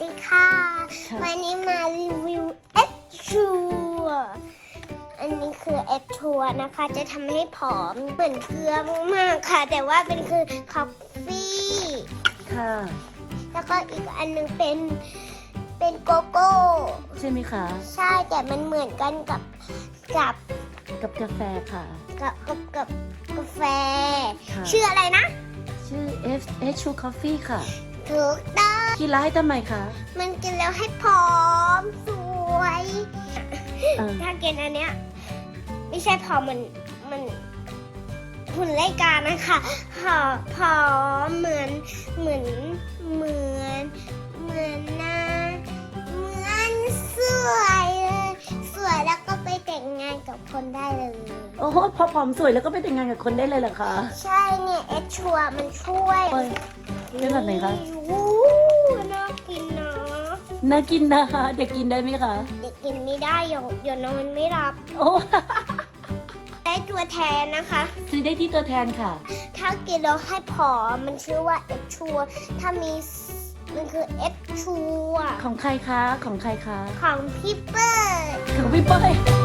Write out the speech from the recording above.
ดีค่ะค่ะ วันนี้มารีวิวเอฟชัวอันนี้คือเอฟชัวนะคะ จะทำให้ผอมเหมือนเกลือมากๆค่ะ แต่ว่าเป็นคือคอฟฟี่ค่ะ แล้วก็อีกอันหนึงเป็นเป็นโกโก้ ใช่ไหมคะ ใช่แต่มันเหมือนกันกับกับกับกาแฟค่ะ กับกับกับกาแฟค่ะชื่ออะไรนะ ชื่อ F H True Coffee ค่ะถูกต้อง กินแล้วให้ทำไมคะ มันกินแล้วให้ผอมสวย เออ ถ้ากินอันเนี้ยไม่ใช่ผอมมันมันหุ่นไล่กานะคะผอมผอมเหมือนเหมือนเหมือนเหมือนนะเหมือนสวยเลยสวยแล้วก็ไปแต่งงานกับคนได้เลย โอ้โหพอผอมสวยแล้วก็ไปแต่งงานกับคนได้เลยเหรอคะ ใช่เนี่ยเอชชัวร์มันช่วยเอ้ยเป็นแบบไหนคะ วู้น่ากินนะน่ากินนะคะ เด็กกินได้ไหมคะ เด็กกินไม่ได้เดี๋ยวเดี๋ยวนอนไม่หลับ โอ้ได้ตัวแทนนะคะ ซื้อได้ที่ตัวแทนค่ะ ถ้ากินแล้วให้ผอมมันชื่อว่าเอฟชัวถ้ามีสมันคือเอฟชัวของใครคะ ของใครคะ ของพี่เปิ้ลของพี่เป้ย